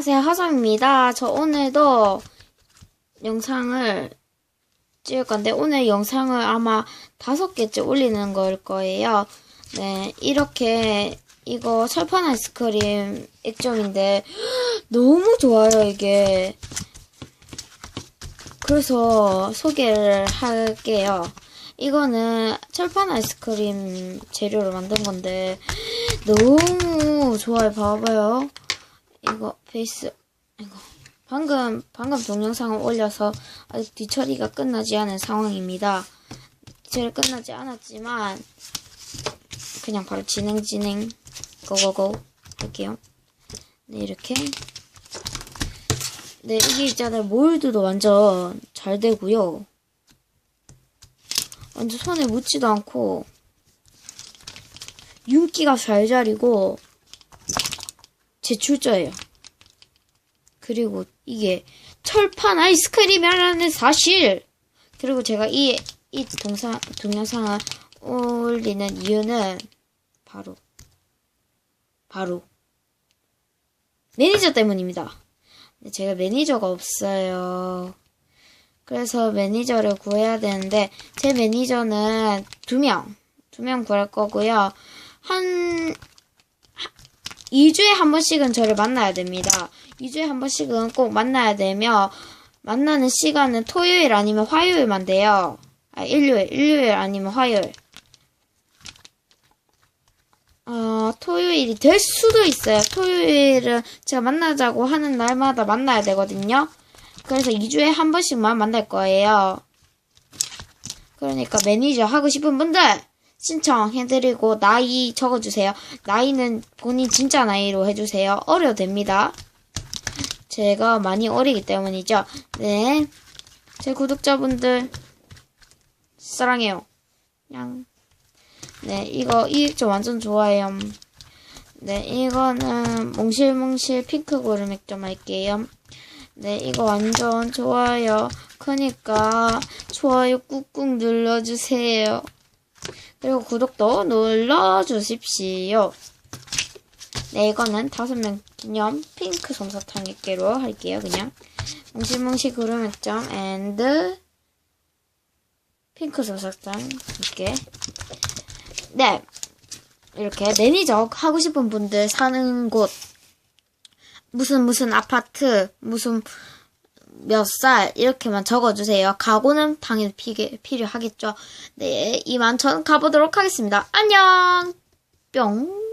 안녕하세요, 하정입니다. 저 오늘도 영상을 찍을 건데, 오늘 영상을 아마 다섯 개째 올리는 걸 거예요. 네, 이렇게, 이거 철판 아이스크림 액정인데, 너무 좋아요, 이게. 그래서 소개를 할게요. 이거는 철판 아이스크림 재료로 만든 건데, 너무 좋아요. 봐봐요. 이거 베이스 이거 방금 방금 동영상을 올려서 아직 뒤처리가 끝나지 않은 상황입니다. 뒤처리 끝나지 않았지만 그냥 바로 진행 진행 고고고 할게요. 네 이렇게 네 이게 있잖아요 몰드도 완전 잘 되고요. 완전 손에 묻지도 않고 윤기가 잘 자리고 제출자예요. 그리고 이게 철판 아이스크림이라는 사실. 그리고 제가 이, 이 동상, 동영상을 올리는 이유는 바로, 바로, 매니저 때문입니다. 제가 매니저가 없어요. 그래서 매니저를 구해야 되는데, 제 매니저는 두 명, 두 명 구할 거고요. 한, 2주에 한 번씩은 저를 만나야 됩니다. 2주에 한 번씩은 꼭 만나야 되며, 만나는 시간은 토요일 아니면 화요일만 돼요. 아, 일요일, 일요일 아니면 화요일. 어, 토요일이 될 수도 있어요. 토요일은 제가 만나자고 하는 날마다 만나야 되거든요. 그래서 2주에 한 번씩만 만날 거예요. 그러니까 매니저 하고 싶은 분들 신청해드리고 나이 적어주세요. 나이는 본인 진짜 나이로 해주세요. 어려도 됩니다. 제가 많이 어리기 때문이죠. 네. 제 구독자분들 사랑해요. 그냥 네 이거 이저 완전 좋아해요. 네 이거는 몽실몽실 핑크 고름 액점 할게요. 네 이거 완전 좋아요. 그니까 좋아요 꾹꾹 눌러주세요. 그리고 구독도 눌러주십시오. 네, 이거는 다섯 명 기념 핑크 솜사탕 액계로 할게요, 그냥. 뭉실뭉실 구름 액점 앤드 핑크 솜사탕 액계. 네. 이렇게 매니저 하고 싶은 분들 사는 곳, 무슨 무슨 아파트, 무슨 몇 살 이렇게만 적어주세요. 가고는 당연히 피, 필요하겠죠. 네, 이만 전 가보도록 하겠습니다. 안녕! 뿅!